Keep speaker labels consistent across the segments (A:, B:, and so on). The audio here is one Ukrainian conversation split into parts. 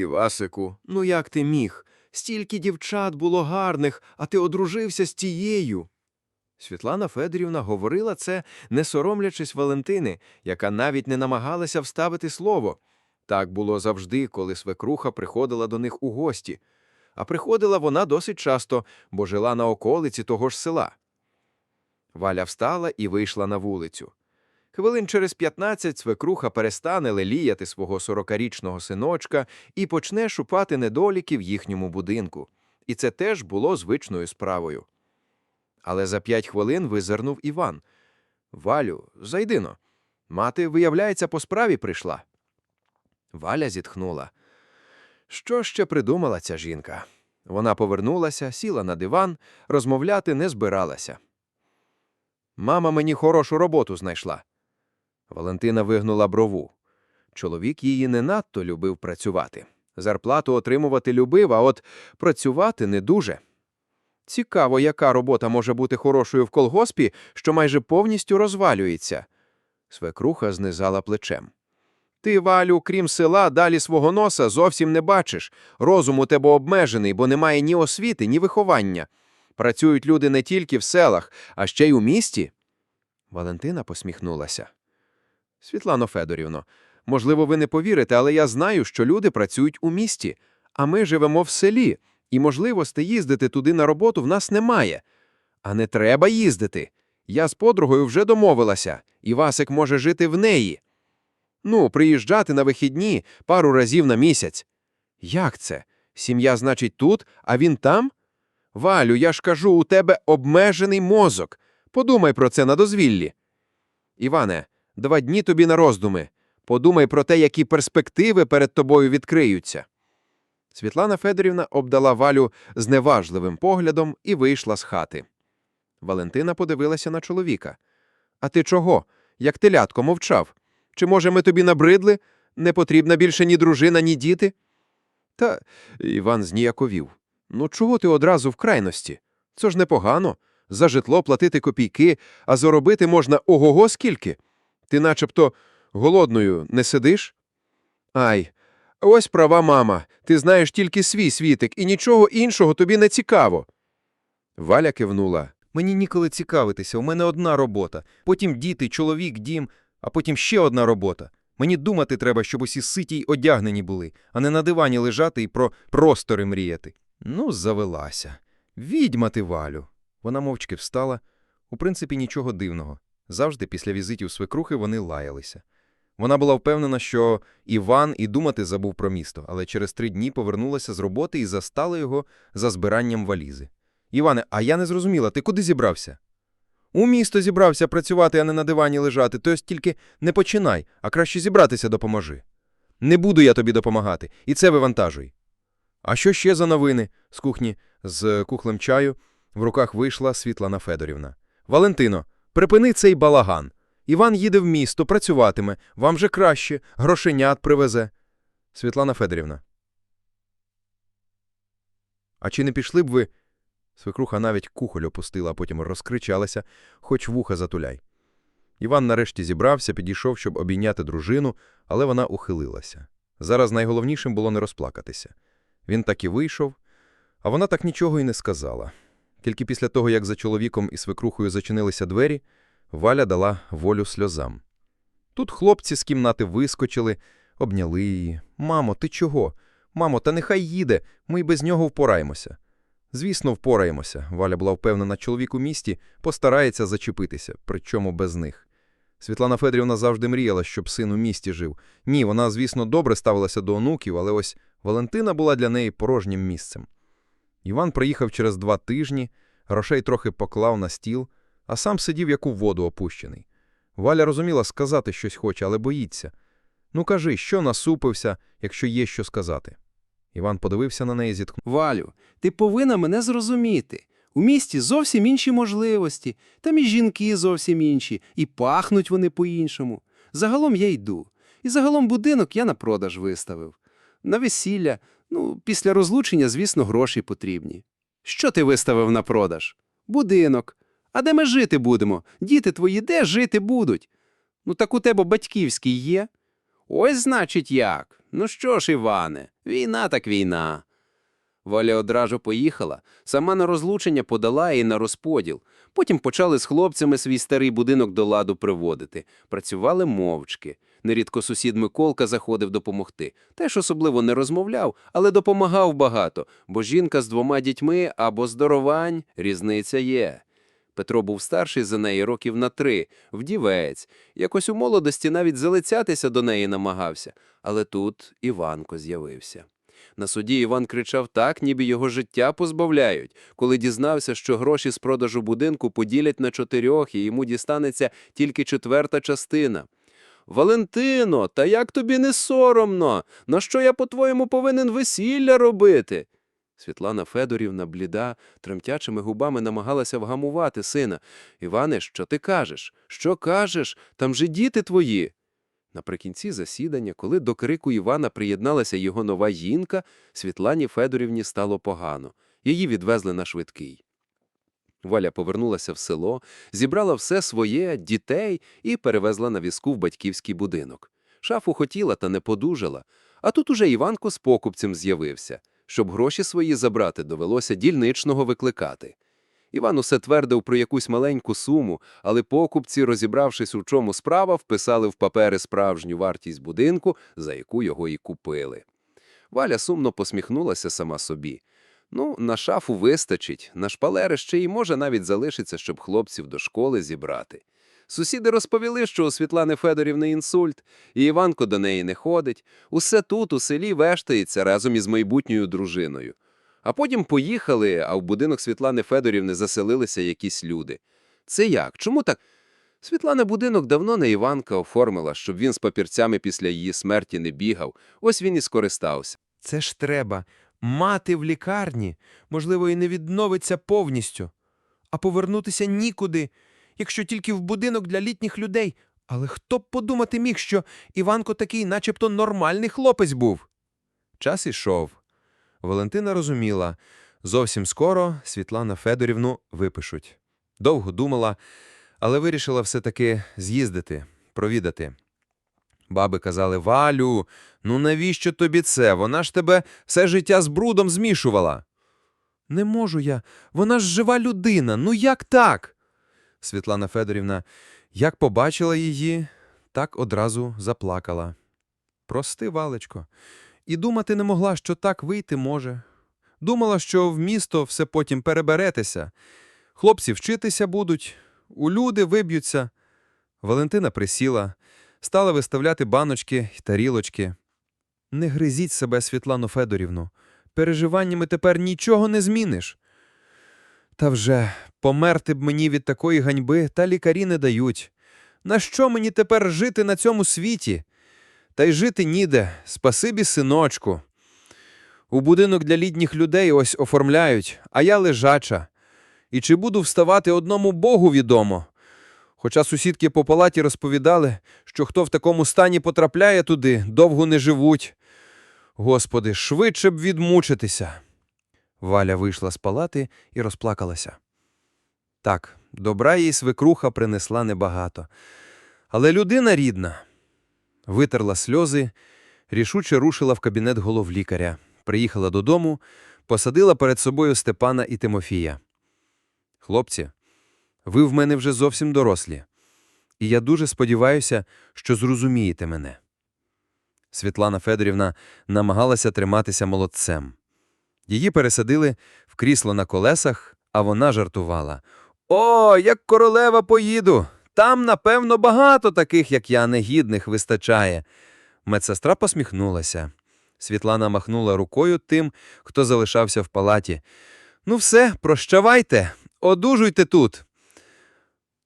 A: Івасику, ну як ти міг? Стільки дівчат було гарних, а ти одружився з тією. Світлана Федорівна говорила це, не соромлячись Валентини, яка навіть не намагалася вставити слово. Так було завжди, коли свекруха приходила до них у гості. А приходила вона досить часто, бо жила на околиці того ж села. Валя встала і вийшла на вулицю. Хвилин через 15 свекруха перестане леліяти свого сорокарічного синочка і почне шукати недоліки в їхньому будинку. І це теж було звичною справою. Але за п'ять хвилин визирнув Іван. Валю, зайдино. Мати, виявляється, по справі прийшла. Валя зітхнула. Що ще придумала ця жінка? Вона повернулася, сіла на диван, розмовляти не збиралася. Мама мені хорошу роботу знайшла. Валентина вигнула брову. Чоловік її не надто любив працювати. Зарплату отримувати любив, а от працювати не дуже. Цікаво, яка робота може бути хорошою в колгоспі, що майже повністю розвалюється. Свекруха знизала плечем. Ти, Валю, крім села, далі свого носа зовсім не бачиш. Розум у тебе обмежений, бо немає ні освіти, ні виховання. Працюють люди не тільки в селах, а ще й у місті. Валентина посміхнулася. Світлано Федорівно, можливо, ви не повірите, але я знаю, що люди працюють у місті, а ми живемо в селі, і можливості їздити туди на роботу в нас немає. А не треба їздити. Я з подругою вже домовилася, і Васик може жити в неї. Ну, приїжджати на вихідні пару разів на місяць. Як це? Сім'я, значить, тут, а він там? Валю, я ж кажу, у тебе обмежений мозок. Подумай про це на дозвіллі. Іване, два дні тобі на роздуми. Подумай про те, які перспективи перед тобою відкриються. Світлана Федорівна обдала Валю зневажливим поглядом і вийшла з хати. Валентина подивилася на чоловіка. А ти чого? Як телятко мовчав? Чи, може, ми тобі набридли? Не потрібна більше ні дружина, ні діти? Та Іван зніяковів. Ну чого ти одразу в крайності? Це ж непогано. За житло платити копійки, а заробити можна ого-го скільки. Ти начебто голодною не сидиш? Ай, ось права мама. Ти знаєш тільки свій світик, і нічого іншого тобі не цікаво. Валя кивнула.
B: Мені ніколи цікавитися, у мене одна робота. Потім діти, чоловік, дім, а потім ще одна робота. Мені думати треба, щоб усі ситі й одягнені були, а не на дивані лежати і про простори мріяти. Ну, завелася. Відьма ти, Валю. Вона мовчки встала. У принципі, нічого дивного. Завжди після візитів свекрухи вони лаялися. Вона була впевнена, що Іван і думати забув про місто, але через три дні повернулася з роботи і застала його за збиранням валізи. Іване, а я не зрозуміла, ти куди зібрався? У місто зібрався працювати, а не на дивані лежати, то есть тільки не починай, а краще зібратися допоможи. Не буду я тобі допомагати, і це вивантажуй. А що ще за новини? З кухні з кухлем чаю в руках вийшла Світлана Федорівна. Валентино, припини цей балаган. Іван їде в місто, працюватиме, вам же краще, грошенят привезе. Світлана Федорівна. А чи не пішли б ви? Свекруха навіть кухоль опустила, а потім розкричалася, хоч вуха затуляй. Іван нарешті зібрався, підійшов, щоб обійняти дружину, але вона ухилилася. Зараз найголовнішим було не розплакатися. Він так і вийшов, а вона так нічого і не сказала. Тільки після того, як за чоловіком і свекрухою зачинилися двері, Валя дала волю сльозам. Тут хлопці з кімнати вискочили, обняли її. Мамо, ти чого? Мамо, та нехай їде, ми й без нього впораємося. Звісно, впораємося. Валя була впевнена, чоловік у місті постарається зачепитися, причому без них. Світлана Федорівна завжди мріяла, щоб син у місті жив. Ні, вона, звісно, добре ставилася до онуків, але ось Валентина була для неї порожнім місцем. Іван приїхав через два тижні, грошей трохи поклав на стіл, а сам сидів як у воду опущений. Валя розуміла, сказати щось хоче, але боїться. Ну кажи, що насупився, якщо є що сказати. Іван подивився на неї, зітхнув.
C: Валю, ти повинна мене зрозуміти. У місті зовсім інші можливості, там і жінки зовсім інші, і пахнуть вони по-іншому. Загалом я йду. І загалом будинок я на продаж виставив. На весілля, ну, після розлучення, звісно, гроші потрібні. Що ти виставив на продаж? Будинок. А де ми жити будемо? Діти твої де жити будуть? Ну так у тебе батьківський є. Ось значить як. Ну що ж, Іване, війна так війна. Валя одразу поїхала, сама на розлучення подала і на розподіл. Потім почали з хлопцями свій старий будинок до ладу приводити. Працювали мовчки. Нерідко сусід Миколка заходив допомогти. Теж особливо не розмовляв, але допомагав багато, бо жінка з двома дітьми або здоровань, різниця є. Петро був старший за неї років на три, вдівець. Якось у молодості навіть залицятися до неї намагався. Але тут Іванко з'явився. На суді Іван кричав так, ніби його життя позбавляють, коли дізнався, що гроші з продажу будинку поділять на чотирьох, і йому дістанеться тільки четверта частина. Валентино, та як тобі не соромно? На що я, по-твоєму, повинен весілля робити? Світлана Федорівна, бліда, тремтячими губами намагалася вгамувати сина. Іване, що ти кажеш? Що кажеш? Там же діти твої. Наприкінці засідання, коли до крику Івана приєдналася його нова жінка, Світлані Федорівні стало погано. Її відвезли на швидкий. Валя повернулася в село, зібрала все своє, дітей і перевезла на візку в батьківський будинок. Шафу хотіла, та не подужала. А тут уже Іванко з покупцем з'явився. Щоб гроші свої забрати, довелося дільничного викликати. Іван усе твердив про якусь маленьку суму, але покупці, розібравшись, у чому справа, вписали в папери справжню вартість будинку, за яку його і купили. Валя сумно посміхнулася сама собі. Ну, на шафу вистачить, на шпалери ще й може навіть залишиться, щоб хлопців до школи зібрати. Сусіди розповіли, що у Світлани Федорівни інсульт, і Іванко до неї не ходить. Усе тут, у селі, вештається разом із майбутньою дружиною. А потім поїхали, а в будинок Світлани Федорівни заселилися якісь люди. Це як? Чому так? Світлана будинок давно не Іванка оформила, щоб він з папірцями після її смерті не бігав. Ось він і скористався.
A: Це ж треба. Мати в лікарні, можливо, і не відновиться повністю. А повернутися нікуди, якщо тільки в будинок для літніх людей. Але хто б подумати міг, що Іванко такий начебто нормальний хлопець був? Час ішов. Валентина розуміла, зовсім скоро Світлана Федорівну випишуть. Довго думала, але вирішила все-таки з'їздити, провідати. Баби казали, Валю, ну навіщо тобі це? Вона ж тебе все життя з брудом змішувала. Не можу я, вона ж жива людина, ну як так? Світлана Федорівна, як побачила її, так одразу заплакала. Прости, Валечко, і думати не могла, що так вийти може. Думала, що в місто все потім переберетеся. Хлопці вчитися будуть, у люди виб'ються. Валентина присіла, стала виставляти баночки й тарілочки. Не гризіть себе, Світлану Федорівну. Переживаннями тепер нічого не зміниш. Та вже померти б мені від такої ганьби, та лікарі не дають. На що мені тепер жити на цьому світі? Та й жити ніде, спасибі синочку. У будинок для літніх людей ось оформляють, а я лежача. І чи буду вставати одному Богу відомо. Хоча сусідки по палаті розповідали, що хто в такому стані потрапляє туди, довго не живуть. Господи, швидше б відмучитися. Валя вийшла з палати і розплакалася. Так, добра їй свекруха принесла небагато. Але людина рідна. Витерла сльози, рішуче рушила в кабінет головлікаря, приїхала додому, посадила перед собою Степана і Тимофія. Хлопці, ви в мене вже зовсім дорослі, і я дуже сподіваюся, що зрозумієте мене. Світлана Федорівна намагалася триматися молодцем. Її пересадили в крісло на колесах, а вона жартувала. О, як королева поїду! Там, напевно, багато таких, як я, негідних вистачає. Медсестра посміхнулася. Світлана махнула рукою тим, хто залишався в палаті. Ну все, прощавайте, одужуйте тут.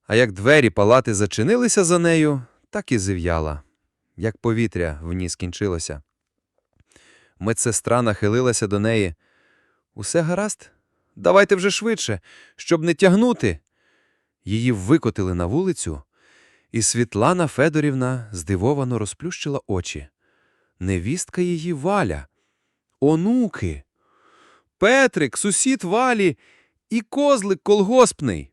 A: А як двері палати зачинилися за нею, так і зів'яла, як повітря в ній скінчилося. Медсестра нахилилася до неї. Усе гаразд? Давайте вже швидше, щоб не тягнути. Її викотили на вулицю, і Світлана Федорівна здивовано розплющила очі. Невістка її Валя. Онуки. Петрик, сусід Валі і козлик колгоспний.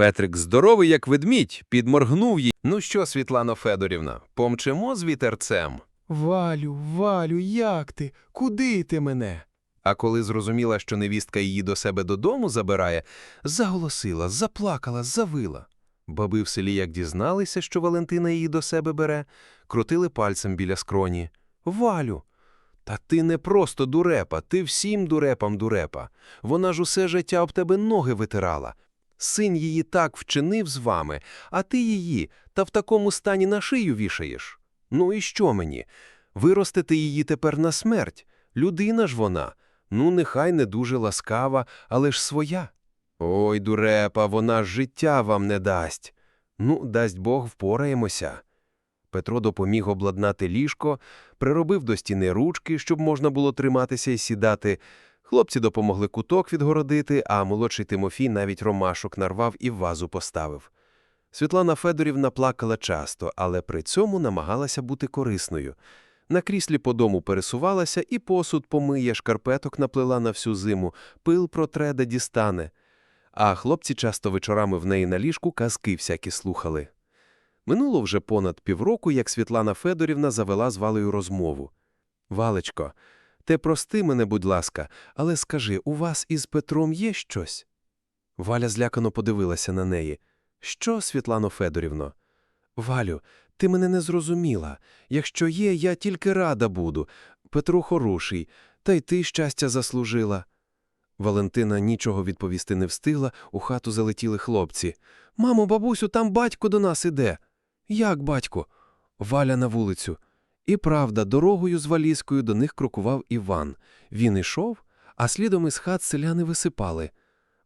A: Петрик здоровий, як ведмідь, підморгнув їй.
D: Ну що, Світлано Федорівна, помчимо з вітерцем?
E: Валю, Валю, як ти? Куди ти мене? А коли зрозуміла, що невістка її до себе додому забирає, заголосила, заплакала, завила. Баби в селі як дізналися, що Валентина її до себе бере, крутили пальцем біля скроні. Валю, та ти не просто дурепа, ти всім дурепам дурепа. Вона ж усе життя об тебе ноги витирала. Син її так вчинив з вами, а ти її та в такому стані на шию вішаєш. Ну і що мені? Виростити її тепер на смерть. Людина ж вона. Ну, нехай не дуже ласкава, але ж своя. Ой, дурепа, вона ж життя вам не дасть. Ну, дасть Бог, впораємося. Петро допоміг обладнати ліжко, приробив до стіни ручки, щоб можна було триматися і сідати. Хлопці допомогли куток відгородити, а молодший Тимофій навіть ромашок нарвав і вазу поставив. Світлана Федорівна плакала часто, але при цьому намагалася бути корисною. На кріслі по дому пересувалася і посуд помиє, шкарпеток наплела на всю зиму, пил протре да дістане. А хлопці часто вечорами в неї на ліжку казки всякі слухали. Минуло вже понад півроку, як Світлана Федорівна завела з Валею розмову. «Валечко, те прости мене, будь ласка, але скажи, у вас із Петром є щось?» Валя злякано подивилася на неї. Що, Світлано Федорівно? Валю, ти мене не зрозуміла. Якщо є, я тільки рада буду. Петро хороший, та й ти щастя заслужила. Валентина нічого відповісти не встигла, у хату залетіли хлопці. Мамо, бабусю, там батько до нас іде. Як батько? Валя на вулицю. І правда, дорогою з валізкою до них крокував Іван. Він ішов, а слідом із хат селяни висипали.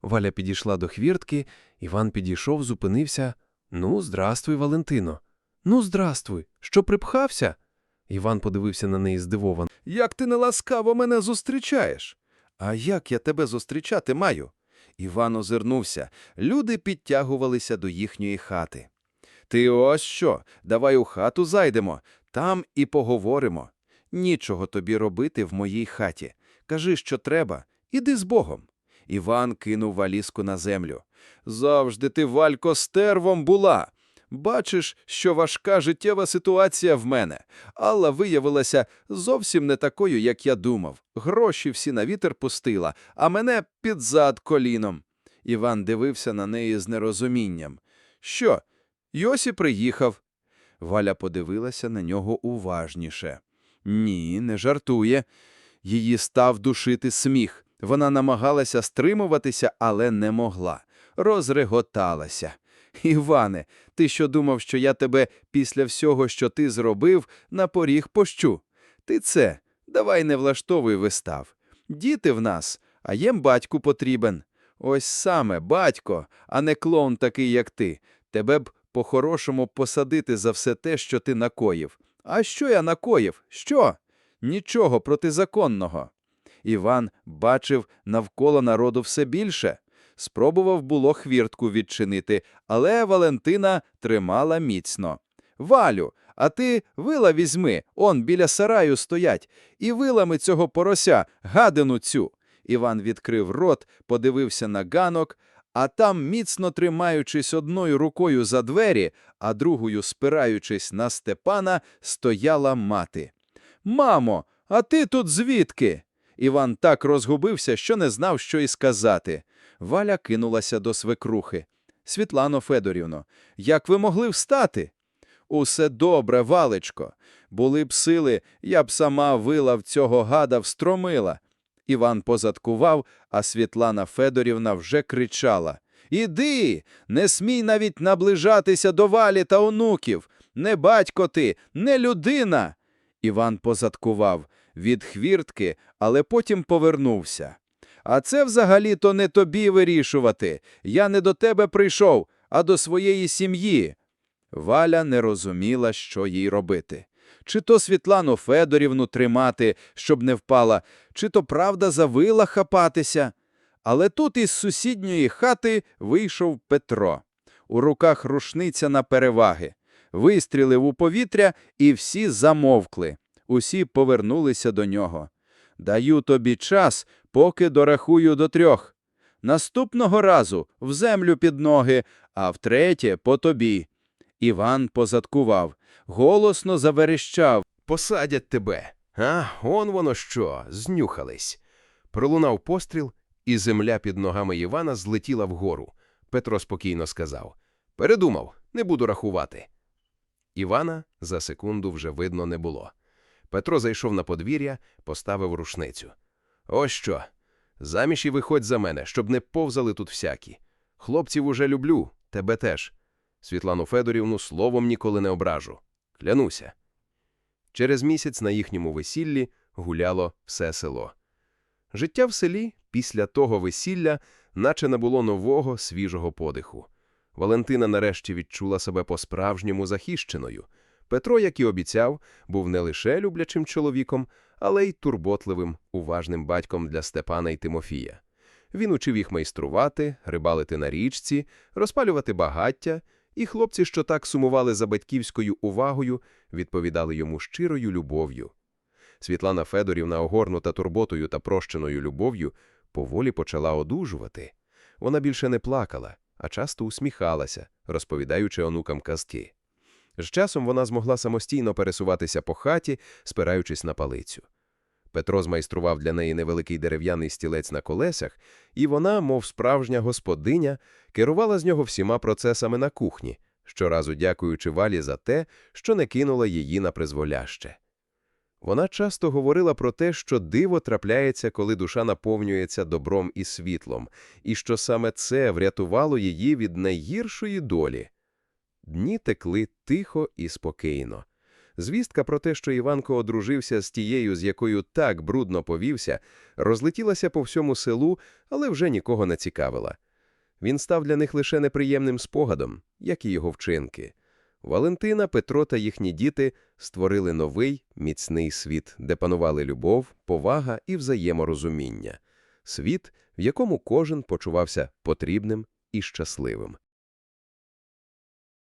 E: Валя підійшла до хвіртки, Іван підійшов, зупинився. Ну, здрастуй, Валентино. Ну, здрастуй. Що припхався? Іван подивився на неї здивовано.
A: Як ти неласкаво мене зустрічаєш? А як я тебе зустрічати маю? Іван озирнувся. Люди підтягувалися до їхньої хати. Ти ось що, давай у хату зайдемо, там і поговоримо. Нічого тобі робити в моїй хаті. Кажи, що треба, іди з Богом. Іван кинув валізку на землю. Завжди ти, Валько, стервом була. Бачиш, що важка життєва ситуація в мене. Алла виявилася зовсім не такою, як я думав. Гроші всі на вітер пустила, а мене під зад коліном. Іван дивився на неї з нерозумінням. Що? Йосі приїхав. Валя подивилася на нього уважніше. Ні, не жартує. Її став душити сміх. Вона намагалася стримуватися, але не могла. Розреготалася. Іване, ти що думав, що я тебе після всього, що ти зробив, на поріг пощу? Ти це, давай не влаштовуй вистав. Діти в нас, а їм батьку потрібен. Ось саме батько, а не клоун такий, як ти. Тебе б по-хорошому посадити за все те, що ти накоїв. А що я накоїв? Що? Нічого протизаконного. Іван бачив навколо народу все більше. Спробував було хвіртку відчинити, але Валентина тримала міцно. Валю, а ти вила візьми, он біля сараю стоять, і вилами цього порося, гадину цю. Іван відкрив рот, подивився на ганок, а там, міцно тримаючись одною рукою за двері, а другою спираючись на Степана, стояла мати. Мамо, а ти тут звідки? Іван так розгубився, що не знав, що й сказати. Валя кинулася до свекрухи. Світлано Федорівно, як ви могли встати? Усе добре, Валечко. Були б сили, я б сама вила в цього гада встромила. Іван позадкував, а Світлана Федорівна вже кричала. Іди, не смій навіть наближатися до валі та онуків. Не батько ти, не людина. Іван позадкував від хвіртки, але потім повернувся. А це взагалі-то не тобі вирішувати. Я не до тебе прийшов, а до своєї сім'ї. Валя не розуміла, що їй робити. Чи то Світлану Федорівну тримати, щоб не впала, чи то правда за вила хапатися. Але тут із сусідньої хати вийшов Петро. У руках рушниця на переваги. Вистрілив у повітря, і всі замовкли. Усі повернулися до нього. Даю тобі час, поки дорахую до трьох. Наступного разу в землю під ноги, а втретє по тобі. Іван позадкував, голосно заверещав. Посадять тебе. А, он воно що, знюхались. Пролунав постріл, і земля під ногами Івана злетіла вгору. Петро спокійно сказав. Передумав, не буду рахувати. Івана за секунду вже видно не було. Петро зайшов на подвір'я, поставив рушницю. Ось що. Заміж і виходь за мене, щоб не повзали тут всякі. Хлопців уже люблю, тебе теж. Світлану Федорівну словом ніколи не ображу. Клянуся. Через місяць на їхньому весіллі гуляло все село. Життя в селі після того весілля наче набуло нового, свіжого подиху. Валентина нарешті відчула себе по-справжньому захищеною. Петро, як і обіцяв, був не лише люблячим чоловіком, але й турботливим, уважним батьком для Степана і Тимофія. Він учив їх майструвати, рибалити на річці, розпалювати багаття, і хлопці, що так сумували за батьківською увагою, відповідали йому щирою любов'ю. Світлана Федорівна, огорнута турботою та прощеною любов'ю, поволі почала одужувати. Вона більше не плакала, а часто усміхалася, розповідаючи онукам казки. З часом вона змогла самостійно пересуватися по хаті, спираючись на палицю. Петро змайстрував для неї невеликий дерев'яний стілець на колесах, і вона, мов справжня господиня, керувала з нього всіма процесами на кухні, щоразу дякуючи Валі за те, що не кинула її на призволяще. Вона часто говорила про те, що диво трапляється, коли душа наповнюється добром і світлом, і що саме це врятувало її від найгіршої долі. Дні текли тихо і спокійно. Звістка про те, що Іванко одружився з тією, з якою так брудно повівся, розлетілася по всьому селу, але вже нікого не цікавила. Він став для них лише неприємним спогадом, як і його вчинки. Валентина, Петро та їхні діти створили новий, міцний світ, де панували любов, повага і взаєморозуміння. Світ, в якому кожен почувався потрібним і щасливим.